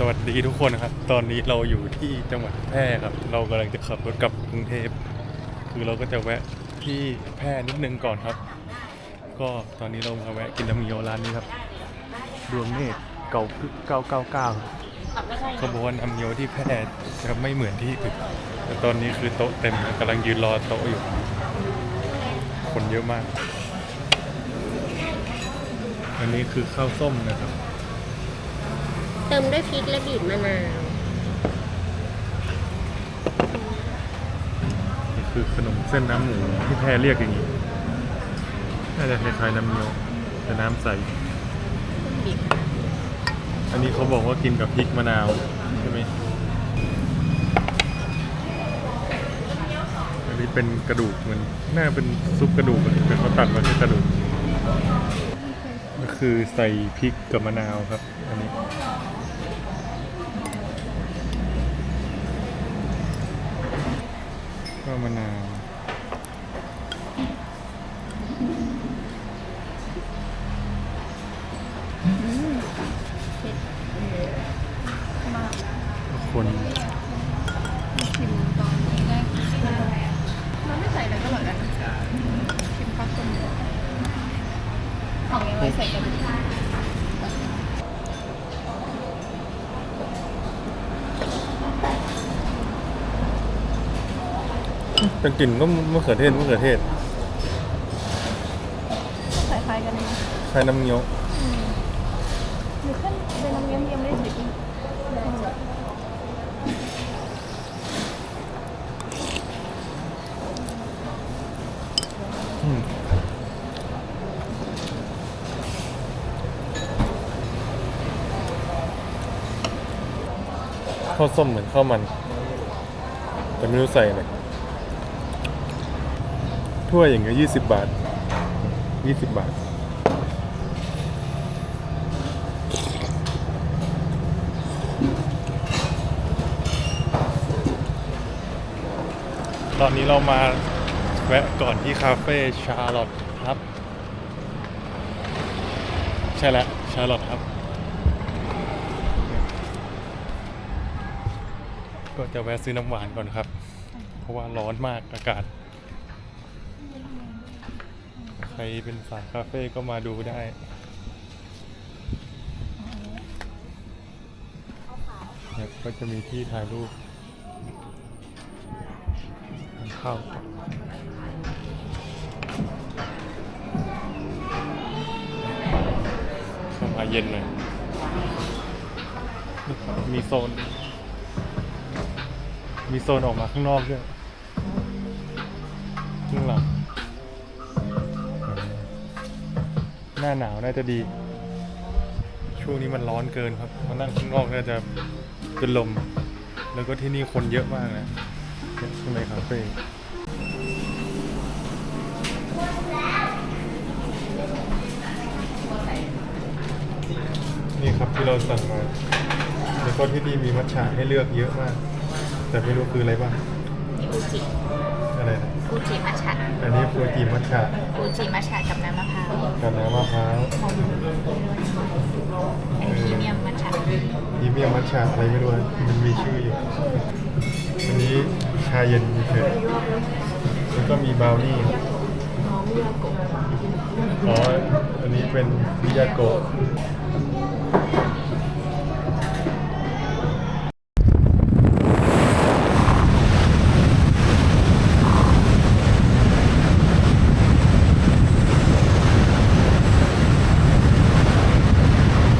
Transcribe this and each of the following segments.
สวัสดีทุกคนครับ ตอนนี้เราอยู่ที่จังหวัดแพร่ครับ เรากำลังจะขับรถกลับกรุงเทพคือเราก็จะแวะที่แพร่นิดนึงก่อนครับ ก็ตอนนี้เรามาแวะกินน้ำเงี้ยวร้านนี้ครับดวงเนตรเก่าเก้าเก้าเก้าเขาบอกว่าน้ำเงี้ยวที่แพร่จะไม่เหมือนที่อื่นแต่ตอนนี้คือโต๊ะเต็มกำลังยืนรอโต๊ะอยู่ คนเยอะมาก อันนี้คือข้าวส้มนะครับ มด้วยพริกและบีบมะนาว นี่คือขนมเส้นน้ำหมูที่แพรเรียกอย่างนี้ น่าจะคล้ายๆน้ำเงี้ยวแต่น้ำใส บีบอันนี้เขาบอกว่ากินกับพริกมะนาวใช่ไหมอันนี้เป็นกระดูกเหมือนน่าเป็นซุปกระดูกอะแต่เขาตัดมาแค่กระดูก ก็คือใส่พริกกับมะนาวครับ อันนี้ ก็มะนาวคนชิมตอนนี้ได้มันไม่ใส่อะไรก็อร่อยนะชิมข้าวต้มของยังไงใส่กระดูก แต่กลิ่นก็มะเขือเทศมะเขือเทศใส่คล้ายกันเลยใช้น้ำเงี้ยวหรือขั้นเป็นน้ำเยี่ยมยังไม่ได้ใส่พริกอืมข้าวส้มเหมือนข้าวมัน แต่ไม่รู้ใส่อะไร ถ้วยอย่างเงี้ยยี่สิบบาทยี่สิบบาท ตอนนี้เรามาแวะก่อนที่คาเฟ่ชาร์ลอตครับ ใช่แล้วชาร์ลอตครับ ก็จะแวะซื้อน้ำหวานก่อนครับ เพราะว่าร้อนมากอากาศ ใค รเป็นสายคาเฟ่ก็มาดูได้เนี่ยก็จะมีที่ถ่ายรูปทานข้าวเข้ามาเย็นหน่อยมีโซน มีโซนออกมาข้างนอกด้วยข้างหลัง หน้าหนาวน่าจะดี ช่วงนี้มันร้อนเกินครับมานั่งข้างนอกน่าจะเป็นลม แล้วก็ที่นี่คนเยอะมากนะเนี่ยข้างในคาเฟ่นี่ครับที่เราสั่งมา แล้วก็ที่นี่มีมัทฉะให้เลือกเยอะมาก แต่ไม่รู้คืออะไรบ้างฟูจิ อะไรนะฟูจิมัชฉะอันนี้ฟูจิมัทฉะฟูจิมัชฉะกับน้ำมะพร้าวกับน้ำมะพร้าวอันนี้พรีเมียมมัชฉะพรีเมียมมัทฉะอะไรไม่รู้อะมันมีชื่ออยู่อันนี้ชาเย็นเฉยแล้วก็มีบราวนี่น้องมิยาโกะอ๋ออันนี้เป็นมิยาโกะ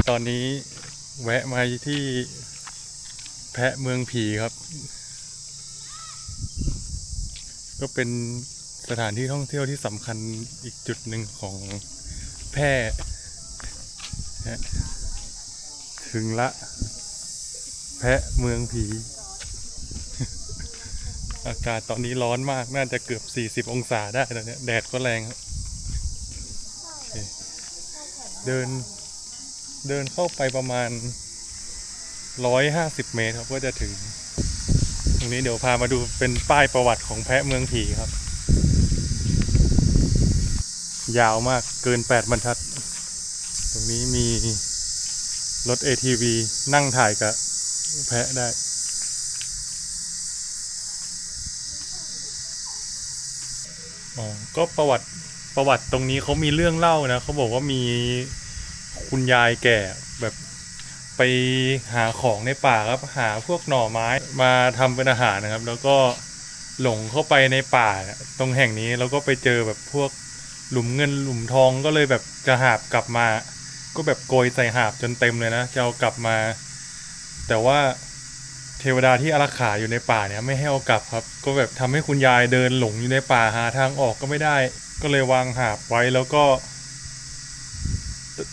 ตอนนี้ แวะมาที่แพะเมืองผีครับ ก็เป็นสถานที่ท่องเที่ยวที่สำคัญอีกจุดหนึ่งของแพร่นะฮะถึงละ แพะเมืองผี อากาศตอนนี้ร้อนมากน่าจะเกือบ 40 องศาได้แล้วเนี่ยแดดก็แรงครับเดินเดินเข้าไปประมาณ 150เมตรครับก็จะถึง ตรงนี้เดี๋ยวพามาดูเป็นป้ายประวัติของแพะเมืองผีครับ ยาวมากเกิน8บรรทัด ตรงนี้มีรถ ATV นั่งถ่ายกับแพะได้อ๋อก็ประวัติประวัติตรงนี้เขามีเรื่องเล่านะเขาบอกว่ามีคุณยายแก่แบบ ไปหาของในป่าครับ หาพวกหน่อไม้มาทำเป็นอาหารนะครับ แล้วก็หลงเข้าไปในป่าตรงแห่งนี้แล้วก็ไปเจอแบบพวกหลุมเงินหลุมทองก็เลยแบบจะหาบกลับมา ก็แบบโกยใส่หาบจนเต็มเลยนะจะเอากลับมา แต่ว่าเทวดาที่อารักขาอยู่ในป่าเนี่ยไม่ให้เอากลับครับ ก็แบบทำให้คุณยายเดินหลงอยู่ในป่าหาทางออกก็ไม่ได้ ก็เลยวางหาบไว้แล้วก็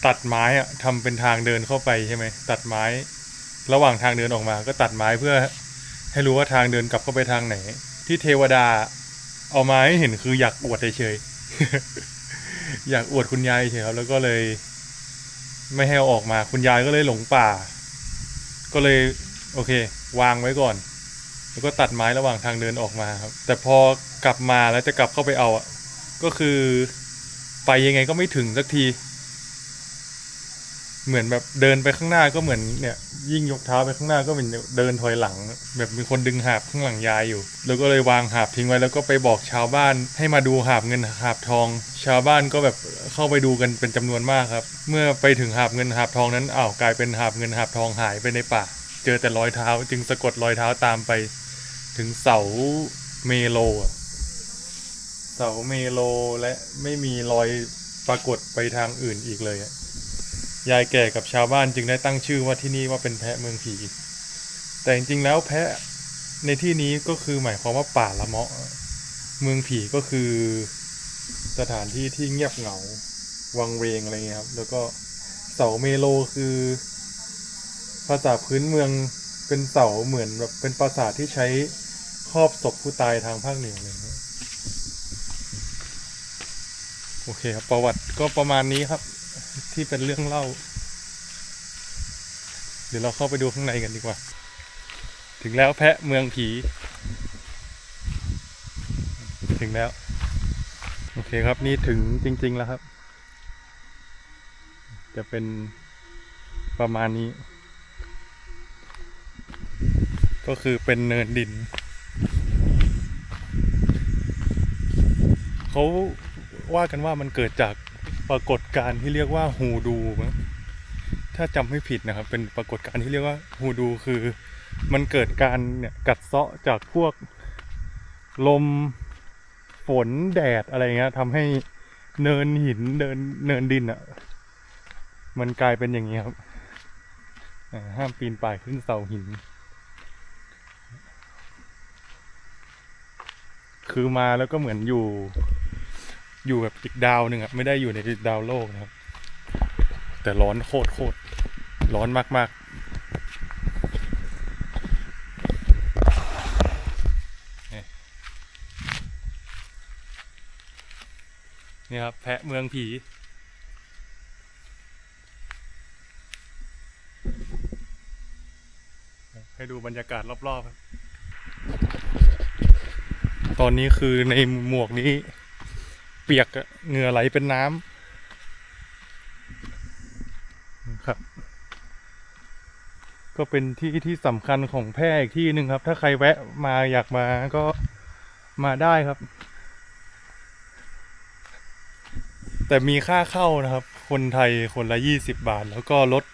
ตัดไม้อะทำเป็นทางเดินเข้าไปใช่ไหมตัดไม้ ระหว่างทางเดินออกมา ก็ตัดไม้เพื่อให้รู้ว่าทางเดินกลับเข้าไปทางไหน ที่เทวดา เอามาให้เห็นคืออยากอวดเฉยๆอยากอวดคุณยายเฉยครับ แล้วก็เลย ไม่ให้เอาออกมา คุณยายก็เลยหลงป่า ก็เลย โอเค วางไว้ก่อน แล้วก็ตัดไม้ระหว่างทางเดินออกมาครับ แต่พอกลับมาแล้วจะกลับเข้าไปเอาอะก็คือไปยังไงก็ไม่ถึงสักที เหมือนแบบเดินไปข้างหน้าก็เหมือนเนี่ยยิ่งยกเท้าไปข้างหน้าก็เหมือนเดินถอยหลัง แบบมีคนดึงหาบข้างหลังยายอยู่ แล้วก็เลยวางหาบทิ้งไว้แล้วก็ไปบอกชาวบ้านให้มาดูหาบเงินหาบทอง ชาวบ้านก็แบบเข้าไปดูกันเป็นจำนวนมากครับ เมื่อไปถึงหาบเงินหาบทองนั้นอ้าวกลายเป็นหาบเงินหาบทองหายไปในป่า เจอแต่รอยเท้าจึงสะกดรอยเท้าตามไป ถึงเสาเมโลเสาเมโลและไม่มีรอยปรากฏไปทางอื่นอีกเลยอะ ยายแก่กับชาวบ้านจึงได้ตั้งชื่อว่าที่นี่ว่าเป็นแพะเมืองผี แต่จริงๆแล้วแพะในที่นี้ก็คือหมายความว่าป่าละเมาะ เมืองผีก็คือสถานที่ที่เงียบเหงา วังเวงอะไรเงี้ยครับ แล้วก็เสาเมโลคือ ภาษาพื้นเมืองเป็นเสาเหมือนแบบเป็นปราสาทที่ใช้ครอบศพผู้ตายทางภาคเหนือเงี้ยโอเคครับ ประวัติก็ประมาณนี้ครับ ที่เป็นเรื่องเล่า เดี๋ยวเราเข้าไปดูข้างในกันดีกว่า ถึงแล้วแพะเมืองผี ถึงแล้ว โอเคครับนี่ถึงจริง ๆ แล้วครับ จะเป็นประมาณนี้ ก็คือเป็นเนินดินเขาว่ากันว่ามันเกิดจาก ปรากฏการณ์ที่เรียกว่าฮูดูมั้งถ้าจำไม่ผิดนะครับ เป็นปรากฏการณ์ที่เรียกว่าฮูดูคือมันเกิดการเนี่ยกัดเซาะจากพวกลมฝนแดดอะไรเงี้ยทำให้เนินหินเนินเนินดินอะ มันกลายเป็นอย่างนี้ครับห้ามปีนป่ายขึ้นเสาหิน คือมาแล้วก็เหมือนอยู่ อยู่แบบอีกดาวหนึ่งอะไม่ได้อยู่ในดาวโลกนะครับ แต่ร้อนโคตรโคตรร้อนมากๆนี่นี่ครับ แพะเมืองผีให้ดูบรรยากาศรอบๆครับ ตอนนี้คือในหมวกนี้ เปียกอะเหงื่อไหลเป็นน้ำครับ ก็เป็นที่ที่สำคัญของแพร่อีกที่หนึ่งครับ ถ้าใครแวะมาอยากมาก็มาได้ครับ แต่มีค่าเข้านะครับ คนไทยคนละยี่สิบบาท แล้วก็รถ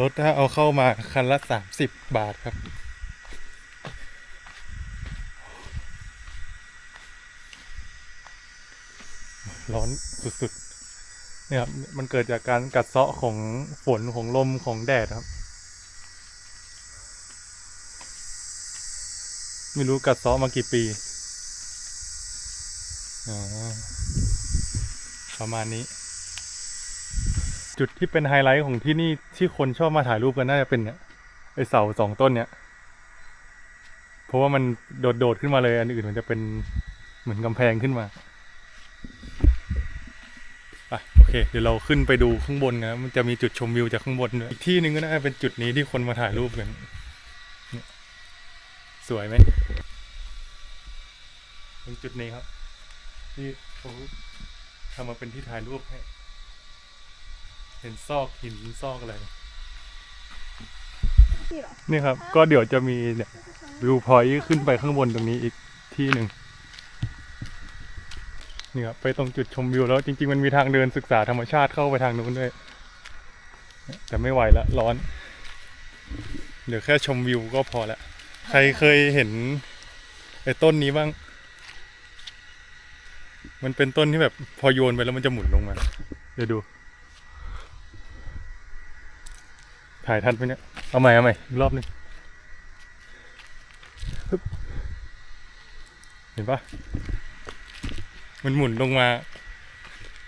รถถ้าเอาเข้ามาคันละสามสิบบาทครับ ร้อนสุดๆเนี่ยครับมันเกิดจากการกัดเซาะของฝนของลมของแดดครับ ไม่รู้กัดเซาะมากี่ปีอ๋อประมาณนี้ จุดที่เป็นไฮไลท์ของที่นี่ที่คนชอบมาถ่ายรูปกันน่าจะเป็นเนี่ยไอเสาสองต้นเนี่ยเพราะว่ามันโดดๆขึ้นมาเลย อันอื่นมันจะเป็นเหมือนกำแพงขึ้นมา ไปโอเค เดี๋ยวเราขึ้นไปดูข้างบนนะมันจะมีจุดชมวิวจากข้างบนด้วยอีกที่หนึ่งก็น่าจะเป็นจุดนี้ที่คนมาถ่ายรูปกันสวยไหมตรงจุดนี้ครับ ที่เขาทำมาเป็นที่ถ่ายรูปให้ เห็นซอกหินซอกอะไรนี่ครับ ก็เดี๋ยวจะมีเนี่ยวิวพอยต์ขึ้นไปข้างบนตรงนี้อีกที่หนึ่ง นี่ครับไปตรงจุดชมวิวแล้วจริง ๆ มันมีทางเดินศึกษาธรรมชาติเข้าไปทางนู้นด้วย แต่ไม่ไหวละร้อน เดี๋ยวแค่ชมวิวก็พอละ ใครเคยเห็นไอ้ต้นนี้บ้าง มันเป็นต้นที่แบบพอโยนไปแล้วมันจะหมุนลงมา เดี๋ยวดู ถ่ายทันไหมเนี่ย เอาใหม่เอาใหม่อีกรอบนึงเห็นปะ มันหมุนลงมา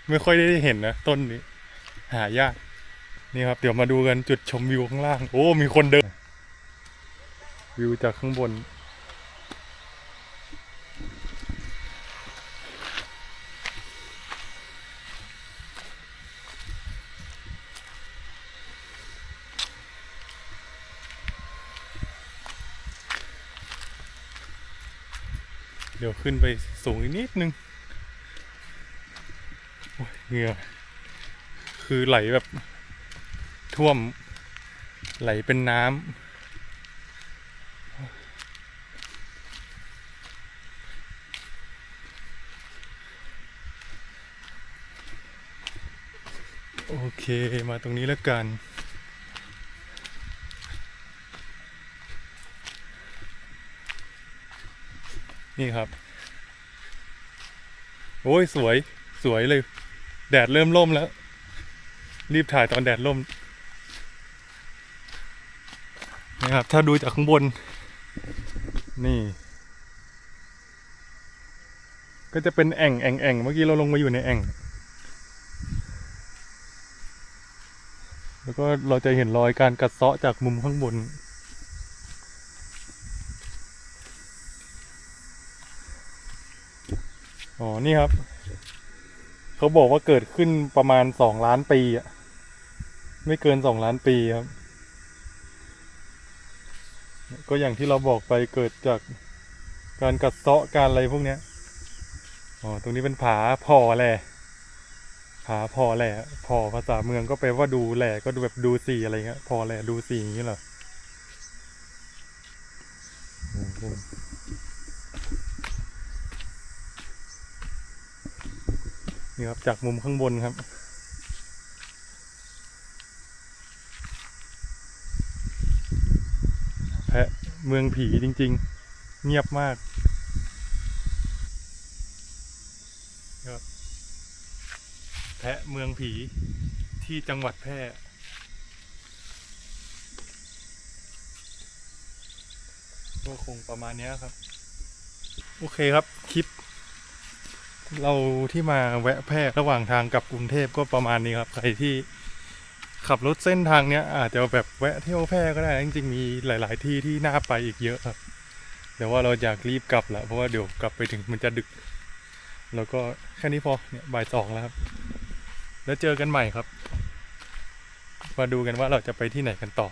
ไม่ค่อยได้เห็นนะต้นนี้ หายาก นี่ครับ เดี๋ยวมาดูกันจุดชมวิวข้างล่าง โอ้ มีคนเดิน วิวจากข้างบน เดี๋ยวขึ้นไปสูงอีกนิดนึง เหงื่อคือไหลแบบท่วมไหลเป็นน้ำ โอเคมาตรงนี้แล้วกันนี่ครับ โอ้ย สวย สวยเลย แดดเริ่มร่มแล้ว รีบถ่ายตอนแดดร่มนะครับ ถ้าดูจากข้างบน นี่ ก็จะเป็นแอ่งแอ่งแอ่งเมื่อกี้เราลงมาอยู่ในแอ่ง แล้วก็เราจะเห็นรอยการกัดเซาะจากมุมข้างบน อ๋อ นี่ครับ เขาบอกว่าเกิดขึ้นประมาณสองล้านปีอะไม่เกินสองล้านปีครับ ก็อย่างที่เราบอกไปเกิดจากการกัดเซาะการอะไรพวกเนี้ยอ๋อตรงนี้เป็นผาพอแหละผาพอแหละพอภาษาเมืองก็แปลว่าดูแหละก็ดูแบบดูสีอะไรเงี้ยพอแหละดูสีอย่างนี้เหรอ นี่ครับจากมุมข้างบนครับ แพะเมืองผีจริง ๆ เงียบมากครับแพะเมืองผีที่จังหวัดแพร่ก็คงประมาณนี้ครับ โอเคครับ คลิป เราที่มาแวะแพร่ระหว่างทางกลับกรุงเทพก็ประมาณนี้ครับ ใครที่ขับรถเส้นทางเนี้ยอาจจะแบบแวะเที่ยวแพร่ก็ได้ จริงๆมีหลาย ๆ ที่ที่น่าไปอีกเยอะครับแต่ว่าเราอยากรีบกลับแหละเพราะว่าเดี๋ยวกลับไปถึงมันจะดึก แล้วก็แค่นี้พอเนี่ยบ่ายสองแล้วครับ แล้วเจอกันใหม่ครับ มาดูกันว่าเราจะไปที่ไหนกันต่อ